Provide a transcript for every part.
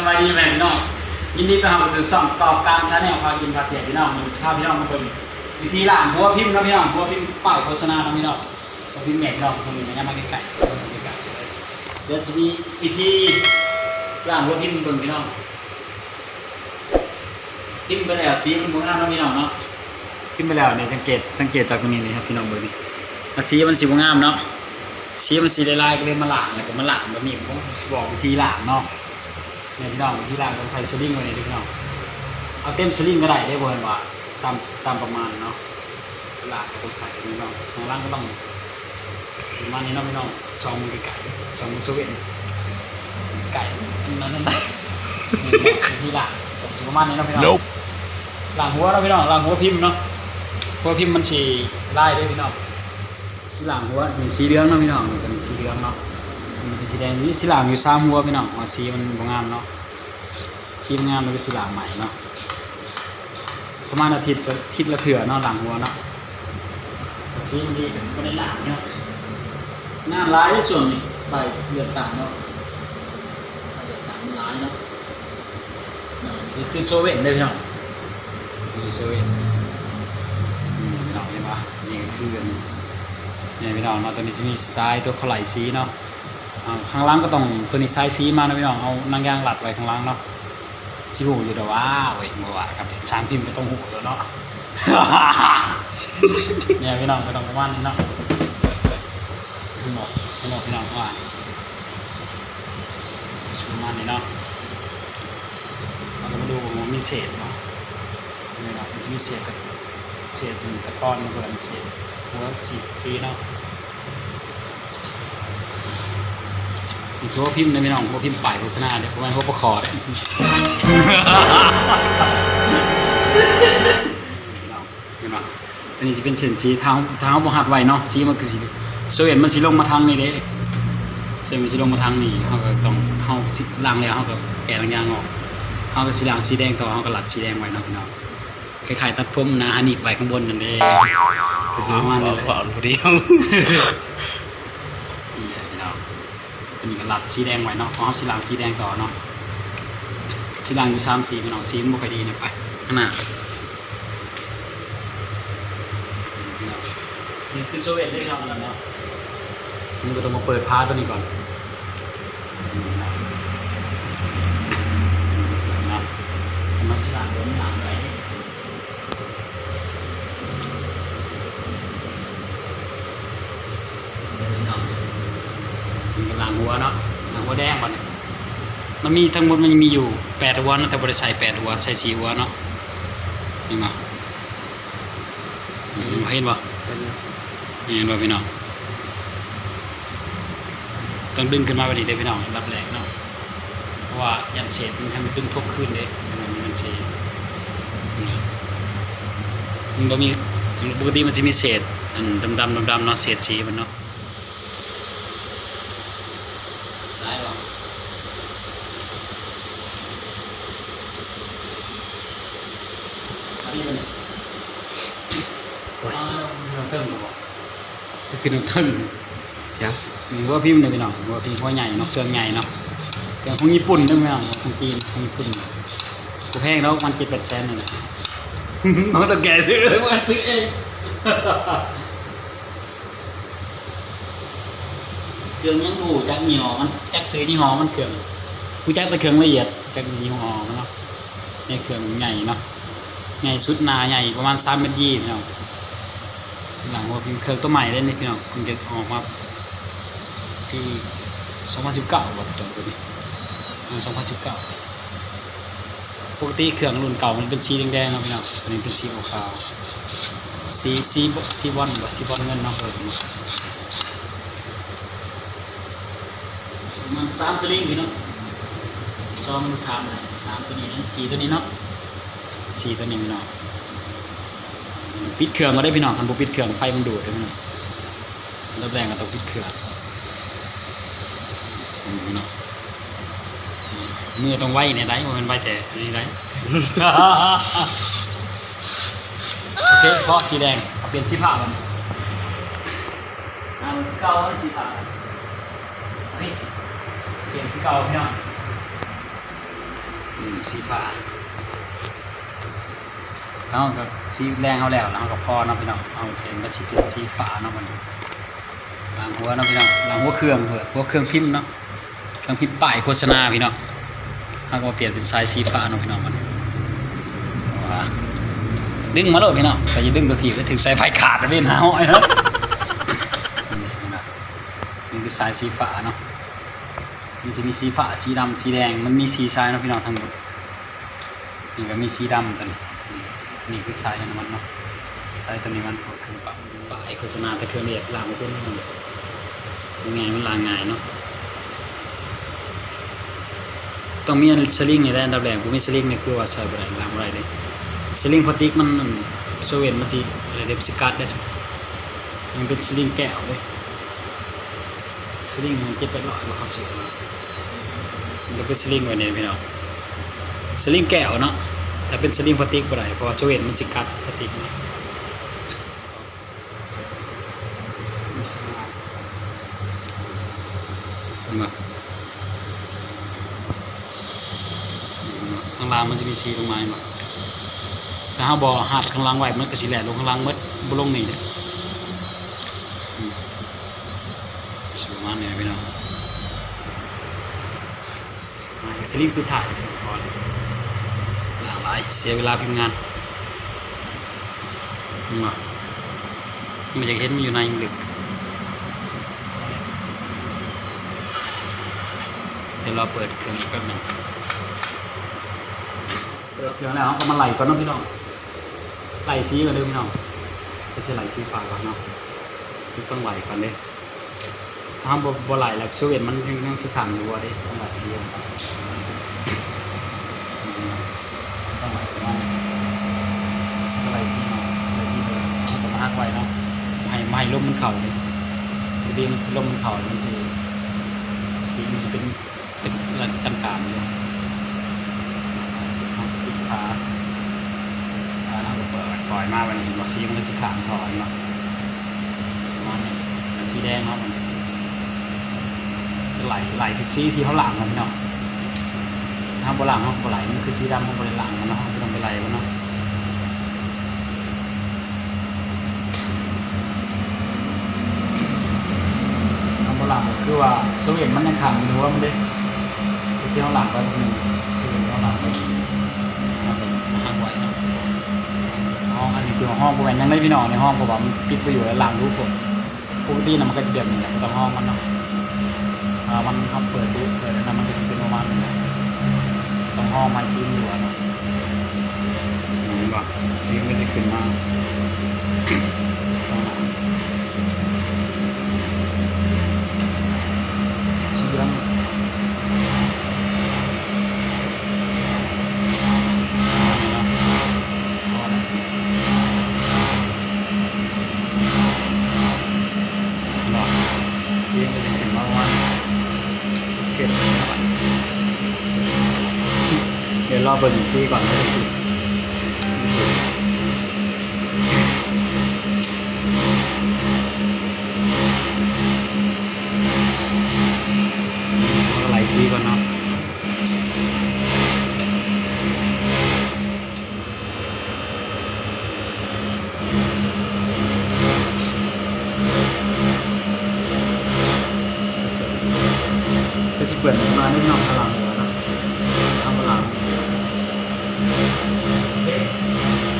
สบายดีแม่พี่น้องยินดีต้อนรับสู่ช่องตอบการชาแนลพากินพาเที่ยวพี่น้องมีสภาพพี่น้องมาเบิ่งวิธีล่างหัวพิมพ์เนาะพี่น้องหัวพิมพ์ป้ายโฆษณาเนาะพี่น้องหัวพิมพ์แหนกพี่น้องคนนี้นะมาใกล้ๆใกล้ๆเดี๋ยวจะมีวิธีล่างหัวพิมพ์เบิ่งพี่น้องพิมพ์ไปแล้วสีมันบ่งามเนาะพี่น้องเนาะพิมพ์ไปแล้วนี่สังเกตสังเกตจากตรงนี้นี่ครับพี่น้องเบิ่งนี่ว่าสีมันสีบ่งามเนาะสีมันสีลายๆก็เลยมาหลางแล้วก็มาหลางแบบนี้ผมบอกวิธีหลางเนาะ เนี่ยพี่น้องวิธีหลางต้องใส่สลิงไว้ในพี่น้องเอาเต็มสลิงก็ได้ได้บ่เห็นว่าตามตามประมาณเนาะหลางก็ต้องใส่พี่น้องข้างล่างก็ต้องประมาณนี้เนาะพี่น้องซองมือไก่ซองมือโซเว่นไก่นั่นนั่นได้วิธีหลางก็ประมาณนี้เนาะพี่น้อง Nope. หลังหัวเนาะพี่น้องหลังหัวพิมพ์เนาะหัวพิมพ์มันสีลายด้วยพี่น้องสีหลังหัวมีสีเหลืองเนาะพี่น้องนี่ก็มีสีเหลืองเนาะ มีเป็นสีแดงนี่สีหลังอยู่สามหัวพี่น้องสีมันบ่งามเนาะสีมันงามมันก็สีหลังใหม่เนาะประมาณอาทิตย์อาทิตย์ละเถื่อเนาะหลังหัวเนาะสีมันดีก็ได้หลังเนาะงานร้ายที่ส่วนนี้ใบเลือดต่างเนาะเลือดต่างมันร้ายเนาะนี่คือโซเว่นเลยพี่น้องนี่โซเว่นอืมพี่น้องเห็นปะนี่คือเนี่ยพี่น้องเนาะตัวนี้จะมีทรายตัวเขาไหลสีเนาะ ข้างล่างก็ต้องตัวนี้ทรายสีมานะพี่น้องเอานางยางหลัดไว้ข้างล่างเนาะสิหูอยู่แต่ว่าเว้ยบ่ว่าครับช้างพิมพ์ก็ต้องหูแล้วเนาะเนี่ยพี่น้องก็ต้องประมานเนาะทั้งหมดทั้งหมดพี่น้องว่าประมาณนี้เนาะเราก็มาดูว่ามันมีเศษเนาะนี่เนาะมันจะมีเศษกับเศษตะกอนเพื่อนเศษหัวสีสีเนาะ อีกหัวพิมพ์นะพี่น้องหัวพิมพ์ป่ายโฆษณาเดี๋ยวผมให้หัวประคอเลยเห็นปะอันนี้จะเป็นเส้นสีเท้าเท้าบหัดไว้เนาะสีมันคือสีโซเวียตมันสีลงมาทางนี้เด้โซเวียตมันสีลงมาทางนี้เขาก็ต้องเขาสิล้างแล้วเขาก็แกะล้างยางออกเขาก็สีล้างสีแดงต่อเขาก็หลัดสีแดงไว้เนาะพี่น้องคล้ายๆตัดผมนะฮันนี่ไว้ข้างบนนั่นเองก็สิประมาณนี้แหละเปล่าเดียว นี่แหละพี่น้อง เป็นกระลัดสีแดงไว้เนาะเพราะเขาสีลางสีแดงต่อเนาะสีลางอยู่สามสีพี่น้องสีมันบ่ค่อยดีเนี่ยไปข้างหน้าพี่น้องนี่คือโซเวียตได้ทำแล้วเนาะนี่ก็ต้องมาเปิดพาร์ทตัวนี้ก่อนเนาะมันสีลางล้มหลังไว้พี่น้อง มันกำลังหัวเนาะหลังหัวแดงวันมันมีทั้งหมดมันมีอยู่แปดหัวนะแต่บริใส่แปดหัวใส่สี่หัวเนาะเห็นปะอืมเห็นปะเห็นปะพี่น้องต้องดึงขึ้นมาพอดีเลยพี่น้องรับแรงเนาะเพราะว่ายันเศษมันทำให้ดึงทบขึ้นเลยมันมันเศษมันบ่มีปกติมันจะมีเศษอันดำๆดำๆเนาะเศษสีมันเนาะ ได้หรออันนี้ มันอ่าน้ำเติ้ลเหรอคือน้ำเติ้ลยังมีว่าพิมพ์เลยพี่น้องว่าพิมพ์ว่าใหญ่เนาะเครื่องใหญ่เนาะเครื่องของญี่ปุ่นด้วยพี่น้องของจีนของญี่ปุ่นกูแพงแล้วมันเจ็ดแปดแสนนี่แหละน้องตะแกซื้อเลยมันซื้อเองเครื่องยังบูจักยี่ห้อมันจักซื้อยี่ห้อมันเครื่องกูจักแต่เครื่องละเอียดจักยี่ห้อมันเนาะนี่เครื่องใหญ่เนาะ ใหญ่สุดหนาใหญ่ประมาณสามเมตรยี่พี่น้องหลังว่าเป็นเครื่องตัวใหม่เลยนี่พี่น้องเพิ่งจะออกมาปีสองพันสิบเก้าว่าตัวนี้สองพันสิบเก้าปกติเครื่องรุ่นเก่ามันเป็นสีแดงๆเนาะพี่น้องตัวนี้เป็นสีขาวสีสีสีบอลบ่สีบอลเงินเนาะเออมันสามสลิงพี่เนาะซองมันสามเลยสามตัวนี้นะสี่ตัวนี้เนาะ สี่ตัวนี้พี่น้องปิดเครื่องก็ได้พี่น้องคันบ่ปิดเครื่องไฟมันดูดได้พี่น้องรอบแรงก็ต้องปิดเครื่องอืมพี่น้องมือต้องไวในไรมันเป็นไวแต่อันนี้ไรโอเคพอสีแดงเอาเปลี่ยนสีผ้ามันเอาเก่าให้สีผ้าเฮ้ยเปลี่ยนที่เก่าพี่น้องอืมสีฟ้า เขาก็สีแรงเขาแล้วแล้วก็พอนะพี่น้องเอาเป็นมาสีเป็นสีฟ้าเนาะมันล้างหัวเนาะพี่น้องล้างหัวเครื่องเถอหัวเครื่องพิมพ์เนาะเครื่องพิมพ์ป้ายโฆษณาพี่น้องเขาก็มาเปลี่ยนเป็นสายสีฟ้าเนาะพี่น้องมันว้าดึงมาโลดพี่น้องแต่อย่ดึงตัวทีบแล้ถึงสายไฟขาดนะพี่หาห้อยเนาะนี่คือสายสีฟ้าเนาะมันจะมีสีฟ้าสีดำสีแดงมันมีสีสายเนาะพี่น้องทั้งหมดนี่ก็มีสีดำตัน นี่คือสายน้ำมันเนาะสายตัวนี้มันก็คือปรับปลายโฆษณาแต่เครื่องเรียกลางไม่เป็นนั่นเลยยังไงมันลางง่ายเนาะต้องมีสลิงนี่แหละอันดับแรกผมมีสลิงนี่คือว่าใส่บ่ได้ล้างบ่ได้เลยสลิงพลาสติกมันโซเวียตมันสิอะไรเดบสิกัดได้มันเป็นสลิงแก้วเลยสลิงมันเจ็บไปร้อยกว่าเขาซื้อมันก็เป็นสลิงไว้เนี่ยพี่น้องสลิงแก้วเนาะ แต่เป็นสลิงพลาสติกบ่ได้เพราะว่าโซเวียตมันสิกัดพลาสติกเนาะเห็นบ่ข้างล่างมันจะมีสีลงมาเห็นบ่ถ้าเฮาบ่หัดข้างล่างไว้มันก็สิแหลกลงข้างล่างหมดบ่ลงนี่เด้ออืมสิประมาณนี้พี่น้องมาสลิงสุดท้ายใช่ไหมพอเลยหลากหลาย เสียเวลาพิมพ์งานมามันจะเห็นมันอยู่ในมันลึกเดี๋ยวเราเปิดเครื่องอีกแป๊บหนึงเปิดเครื่องแล้วก็มาไหลก่อนนะพี่น้องไหลสีก่อนเลยพี่น้องก็จะไหลสีฟ้าก่อนเนาะมันต้องไหลก่อนเลยถ้าบ่บ่ไหลแล้วช่วยมันยังยังสิขังอยู่ว่าด้ต้องไหลสีก่อน ต้องไหลไปว่าก็ไหลซีมาไหลซีไปมันก็มาหักไว้เนาะไม่ไม่ ให้ลมมันเข่าเลยพอดีมันลมมันเข่ามันจะสีมันจะเป็นเป็นระกันการๆเลยปิดขาอ่าเราก็เปิดปล่อยมาวันนี้บอกสีมันก็จะขางถอยมาประมาณนี้มันสีแดงเนาะมันไหลไหลทุกสีที่เขาหลังมันเนาะถ้าโบราณเขาโบราณมันคือสีดำเขาโบราณหลังมันเนาะเขาต้องไปไล่มันเนาะ ทำโบราณก็คือว่าโซเวียตมันยังขังหรือว่ามันได้ที่เขาหลังไปพวกนึงโซเวียตเขาหลังไปห้างไว้ห้องอันนี้คือห้องโบราณยังได้พี่น้องในห้องเพระว่ามันปิดไปอยู่แล้วหลังรูปผมปกตินะมันก็จะแบบนี้แหละไม่ต้องห้องมันเนาะอ่ามันเขาเปิดดูเปิดนนั้นมันก็จะเป็นประมาณนี้ต้องห้องไม้ซีนอยู่เนาะเห็นปะซีนก็จะขึ้นมาเชื่อมเนาะ ซีนก็จะขึ้นมาว่าเสร็จแล้วเดี๋ยวรอเปิดซีก่อนแล้วจะเอาไหลซีก่อนเนาะ ก็จะเปิดมาได้นอกพลังแล้วนะทำพลัง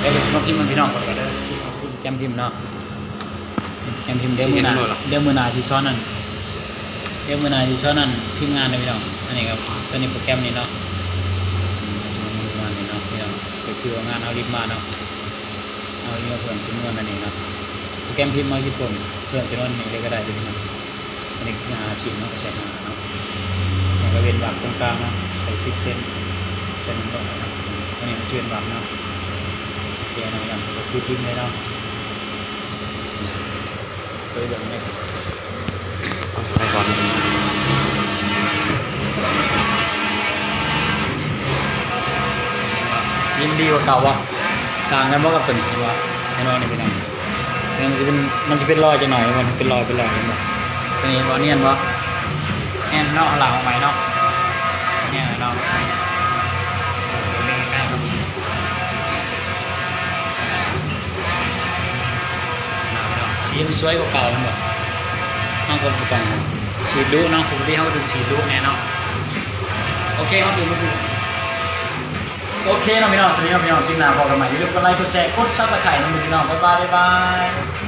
เดี๋ยวจะมาพิมพ์มันพี่น้องก่อนก็ได้แกมพิมพ์เนาะแกมพิมพ์เดี๋ยวมือหนาเดี๋ยวมือหนาที่ซ้อนนั่นเดี๋ยวมือหนาที่ซ้อนนั่นพิมพ์งานเลยพี่น้องอันนี้ครับตัวนี้โปรแกรมนี้เนาะจะมาพิมพ์งานนี้เนาะพี่น้องก็คือว่างานเอาลิฟต์มาเนาะเอาลิฟต์มาเพิ่มจำนวนอันนี้เนาะโปรแกรมพิมพ์มาสิบคนเพิ่มจำนวนนี้เลยก็ได้เลยพี่น้องอันนี้งานอาชีพเนาะก็ใช้งานเนาะแล้ว ก็เว้นวรรคตรงกลางเนาะใส่สิบเซนเซนก่อนเนาะอันนี้มันจะเว้นวรรคเนาะโอเคนะครับก็คือพิมพ์เลยเนาะเคยแบบนี้ไปก่อนซีนดีกว่าเก่าวะต่างกันว่ากับตัวนี้วะแน่นอนนี่เป็นไงมันจะเป็นมันจะเป็นรอยจะหน่อยมันเป็นรอยเป็นรอยเห็นปะตัวนี้วะเนียนวะ แอนเนาะหลังไว้เนาะเนี่ยเนาะเล่นกนสีมันสวยกว่าเก่าหมดห้องกลมกลมสีดุเนาะผมที่เขาเป็นสีดุแน่เนาะโอเคครับดูดูโอเคน้องพี่น้องสวัสดีน้องพี่น้องกินหนาพอกันใหม่อย่าลืมกดไลค์กดแชร์กดซับสไครต์น้องพี่น้องบ๊ายบายบ๊ายบาย